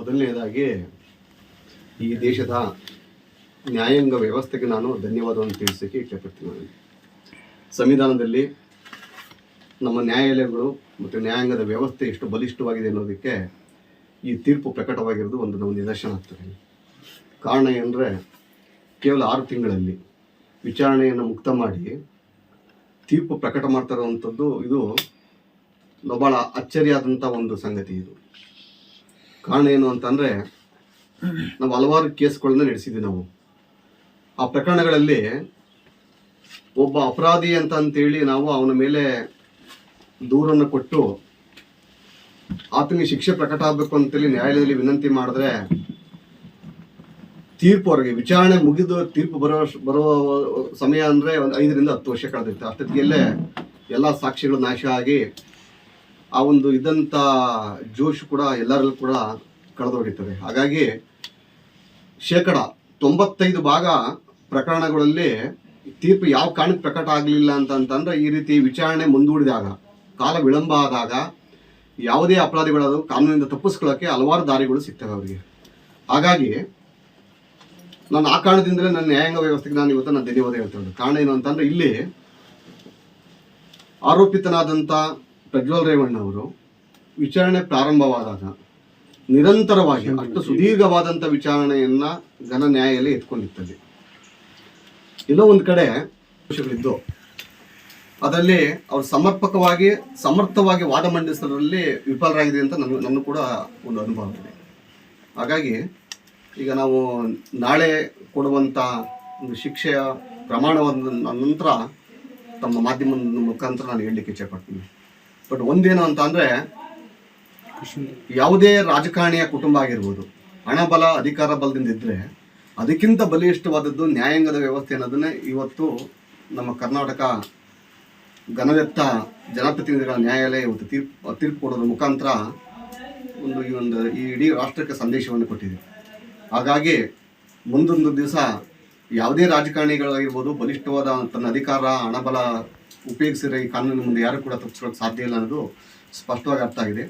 ಮೊದಲನೇದಾಗಿ ಈ ದೇಶದ ನ್ಯಾಯಾಂಗ ವ್ಯವಸ್ಥೆಗೆ ನಾನು ಧನ್ಯವಾದವನ್ನು ತಿಳಿಸೋಕ್ಕೆ ಇಷ್ಟಪಡ್ತೀನಿ ಸಂವಿಧಾನದಲ್ಲಿ ನಮ್ಮ ನ್ಯಾಯಾಲಯಗಳು ಮತ್ತು ನ್ಯಾಯಾಂಗದ ವ್ಯವಸ್ಥೆ ಎಷ್ಟು ಬಲಿಷ್ಠವಾಗಿದೆ ಅನ್ನೋದಕ್ಕೆ ಈ ತೀರ್ಪು ಪ್ರಕಟವಾಗಿರೋದು ಒಂದು ನಮ್ಮ ನಿದರ್ಶನ ಆಗ್ತದೆ. ಕಾರಣ ಏನಂದರೆ ಕೇವಲ ಆರು ತಿಂಗಳಲ್ಲಿ ವಿಚಾರಣೆಯನ್ನು ಮುಕ್ತ ಮಾಡಿ ತೀರ್ಪು ಪ್ರಕಟ ಮಾಡ್ತಾ ಇರೋವಂಥದ್ದು ಇದು ಬಹಳ ಅಚ್ಚರಿಯಾದಂಥ ಒಂದು ಸಂಗತಿ ಇದು. ಕಾರಣ ಏನು ಅಂತಂದರೆ, ನಾವು ಹಲವಾರು ಕೇಸ್ಗಳನ್ನ ನಡೆಸಿದ್ವಿ ನಾವು. ಆ ಪ್ರಕರಣಗಳಲ್ಲಿ ಒಬ್ಬ ಅಪರಾಧಿ ಅಂತ ಅಂತೇಳಿ ನಾವು ಅವನ ಮೇಲೆ ದೂರನ್ನು ಕೊಟ್ಟು ಆತನಿಗೆ ಶಿಕ್ಷೆ ಪ್ರಕಟ ಆಗಬೇಕು ಅಂತೇಳಿ ನ್ಯಾಯಾಲಯದಲ್ಲಿ ವಿನಂತಿ ಮಾಡಿದ್ರೆ ತೀರ್ಪು ಅವ್ರಿಗೆ, ವಿಚಾರಣೆ ಮುಗಿದು ತೀರ್ಪು ಬರೋ ಬರುವ ಸಮಯ ಅಂದರೆ ಒಂದು ಐದರಿಂದ ಹತ್ತು ವರ್ಷ ಕಳೆದಿರುತ್ತೆ. ಅಷ್ಟೊತ್ತಿಗೆಲ್ಲೇ ಎಲ್ಲ ಸಾಕ್ಷಿಗಳು ನಾಶ ಆಗಿ ಆ ಒಂದು ಇದ್ದಂಥ ಜೋಶ್ ಕೂಡ ಎಲ್ಲರಲ್ಲೂ ಕೂಡ ಕಳೆದೋಗಿರ್ತದೆ. ಹಾಗಾಗಿ ಶೇಕಡ ತೊಂಬತ್ತೈದು ಭಾಗ ಪ್ರಕರಣಗಳಲ್ಲಿ ತೀರ್ಪು ಯಾವ ಕಾರಣಕ್ಕೆ ಪ್ರಕಟ ಆಗಲಿಲ್ಲ ಅಂತಂತಂದ್ರೆ ಈ ರೀತಿ ವಿಚಾರಣೆ ಮುಂದೂಡಿದಾಗ, ಕಾಲ ವಿಳಂಬ ಆದಾಗ ಯಾವುದೇ ಅಪರಾಧಿಗಳು ಕಾನೂನಿಂದ ತಪ್ಪಿಸ್ಕೊಳ್ಳೋಕ್ಕೆ ಹಲವಾರು ದಾರಿಗಳು ಸಿಗ್ತವೆ ಅವರಿಗೆ. ಹಾಗಾಗಿ ನಾನು ಆ ಕಾರಣದಿಂದಲೇ ನನ್ನ ನ್ಯಾಯಾಂಗ ವ್ಯವಸ್ಥೆಗೆ ನಾನು ಇವತ್ತು ನಾನು ಧನ್ಯವಾದ ಹೇಳ್ತಾ ಕಾರಣ ಏನು ಅಂತಂದ್ರೆ ಇಲ್ಲಿ ಆರೋಪಿತನಾದಂಥ ಪ್ರಜ್ವಲ್ ರೇವಣ್ಣ ಅವರು ವಿಚಾರಣೆ ಪ್ರಾರಂಭವಾದಾಗ ನಿರಂತರವಾಗಿ ಅಷ್ಟು ಸುದೀರ್ಘವಾದಂಥ ವಿಚಾರಣೆಯನ್ನು ಘನ ನ್ಯಾಯಾಲಯ ಎತ್ಕೊಂಡಿರ್ತದೆ ಎಲ್ಲೋ ಒಂದು ಕಡೆ ದೋಷಗಳಿದ್ದು ಅದರಲ್ಲಿ ಅವರು ಸಮರ್ಪಕವಾಗಿ ಸಮರ್ಥವಾಗಿ ವಾದ ಮಂಡಿಸೋದ್ರಲ್ಲಿ ವಿಫಲರಾಗಿದೆ ಅಂತ ನನ್ನ ನನ್ನ ಕೂಡ ಒಂದು ಅನುಭವ ಇದೆ. ಹಾಗಾಗಿ ಈಗ ನಾವು ನಾಳೆ ಕೊಡುವಂಥ ಒಂದು ಶಿಕ್ಷೆಯ ಪ್ರಮಾಣವಾದ ನಂತರ ತಮ್ಮ ಮಾಧ್ಯಮದ ಮುಖಾಂತರ ನಾನು ಹೇಳಲಿಕ್ಕೆ ಇಚ್ಛೆಪಡ್ತೀನಿ ಬಟ್ ಒಂದೇನು ಅಂತ ಅಂದರೆ ಯಾವುದೇ ರಾಜಕಾರಣಿಯ ಕುಟುಂಬ ಆಗಿರ್ಬೋದು, ಹಣ ಬಲ ಅಧಿಕಾರ ಬಲದಿಂದ ಇದ್ದರೆ ಅದಕ್ಕಿಂತ ಬಲಿಷ್ಠವಾದದ್ದು ನ್ಯಾಯಾಂಗದ ವ್ಯವಸ್ಥೆ ಅನ್ನೋದನ್ನೇ ಇವತ್ತು ನಮ್ಮ ಕರ್ನಾಟಕ ಘನವೆತ್ತ ಜನಪ್ರತಿನಿಧಿಗಳ ನ್ಯಾಯಾಲಯ ಇವತ್ತು ತೀರ್ಪು ತೀರ್ಪು ಕೊಡೋದ್ರ ಮುಖಾಂತರ ಒಂದು ಈ ಒಂದು ಈ ಇಡೀ ರಾಷ್ಟ್ರಕ್ಕೆ ಸಂದೇಶವನ್ನು ಕೊಟ್ಟಿದೆ. ಹಾಗಾಗಿ ಮುಂದೊಂದು ದಿವಸ ಯಾವುದೇ ರಾಜಕಾರಣಿಗಳಾಗಿರ್ಬೋದು ಬಲಿಷ್ಠವಾದ ತನ್ನ ಅಧಿಕಾರ ಹಣಬಲ ಉಪಯೋಗಿಸಿರೋ ಈ ಕಾನೂನಿನ ಮುಂದೆ ಯಾರು ಕೂಡ ತಪ್ಪಿಸ್ಕೊಳ್ಳೋಕೆ ಸಾಧ್ಯ ಇಲ್ಲ ಅನ್ನೋದು ಸ್ಪಷ್ಟವಾಗಿ ಅರ್ಥ ಆಗಿದೆ.